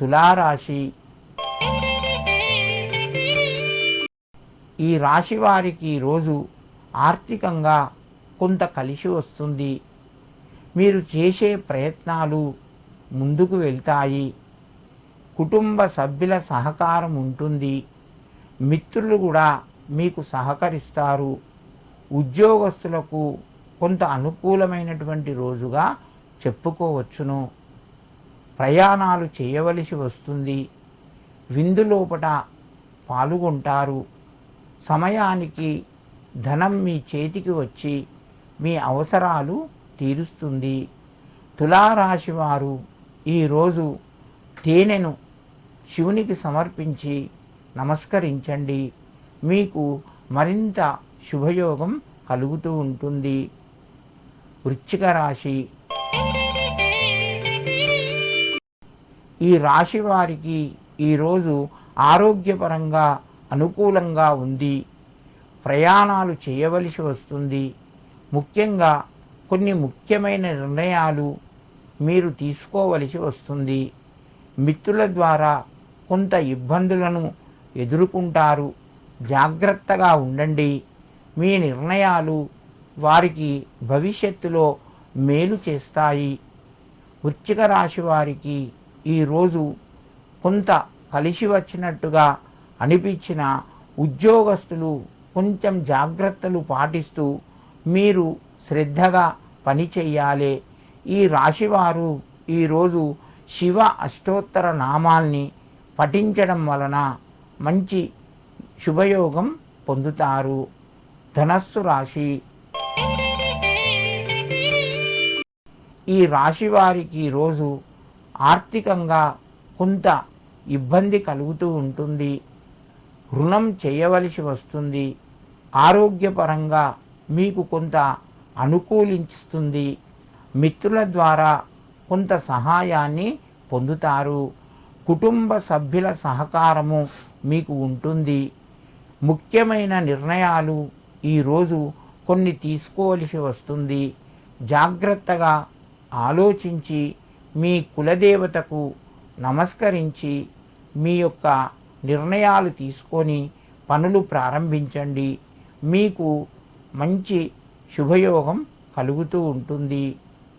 తులారాశి. ఈ రాశి వారికి ఈరోజు ఆర్థికంగా కొంత కలిసి వస్తుంది. మీరు చేసే ప్రయత్నాలు ముందుకు వెళ్తాయి. కుటుంబ సభ్యుల సహకారం ఉంటుంది. మిత్రులు కూడా మీకు సహకరిస్తారు. ఉద్యోగస్తులకు కొంత అనుకూలమైనటువంటి రోజుగా చెప్పుకోవచ్చును. ప్రయాణాలు చేయవలసి వస్తుంది. విందులోపట పాల్గొంటారు. సమయానికి ధనం మీ చేతికి వచ్చి మీ అవసరాలు తీరుస్తుంది. తులారాశి వారు ఈరోజు తేనెను శివునికి సమర్పించి నమస్కరించండి. మీకు మరింత శుభయోగం కలుగుతూ ఉంటుంది. వృచ్చిక రాశి ఈ రాశి వారికి ఈరోజు ఆరోగ్యపరంగా అనుకూలంగా ఉంది. ప్రయాణాలు చేయవలసి వస్తుంది. ముఖ్యంగా కొన్ని ముఖ్యమైన నిర్ణయాలు మీరు తీసుకోవలసి వస్తుంది. మిత్రుల ద్వారా కొంత ఇబ్బందులను ఎదుర్కొంటారు. జాగ్రత్తగా ఉండండి. మీ నిర్ణయాలు వారికి భవిష్యత్తులో మేలు చేస్తాయి. వృచ్చిక రాశి వారికి ఈరోజు కొంత కలిసి వచ్చినట్టుగా అనిపించిన ఉద్యోగస్తులు కొంచెం జాగ్రత్తలు పాటిస్తూ మీరు శ్రద్ధగా పని చెయ్యాలి ఈ రాశివారు ఈరోజు శివ అష్టోత్తర నామాల్ని పఠించడం వలన మంచి శుభయోగం పొందుతారు. ధనస్సు రాశి. ఈ రాశి వారికి రోజు ఆర్థికంగా కొంత ఇబ్బంది కలుగుతూ ఉంటుంది. రుణం చేయవలసి వస్తుంది. ఆరోగ్యపరంగా మీకు కొంత అనుకూలిస్తుంది. మిత్రుల ద్వారా కొంత సహాయాన్ని పొందుతారు. కుటుంబ సభ్యుల సహకారము మీకు ఉంటుంది. ముఖ్యమైన నిర్ణయాలు ఈరోజు కొన్ని తీసుకోవలసి వస్తుంది. జాగ్రత్తగా ఆలోచించి మీ కులదేవతకు నమస్కరించి మీ యొక్క నిర్ణయాలు తీసుకొని పనులు ప్రారంభించండి. మీకు మంచి శుభయోగం కలుగుతూ ఉంటుంది.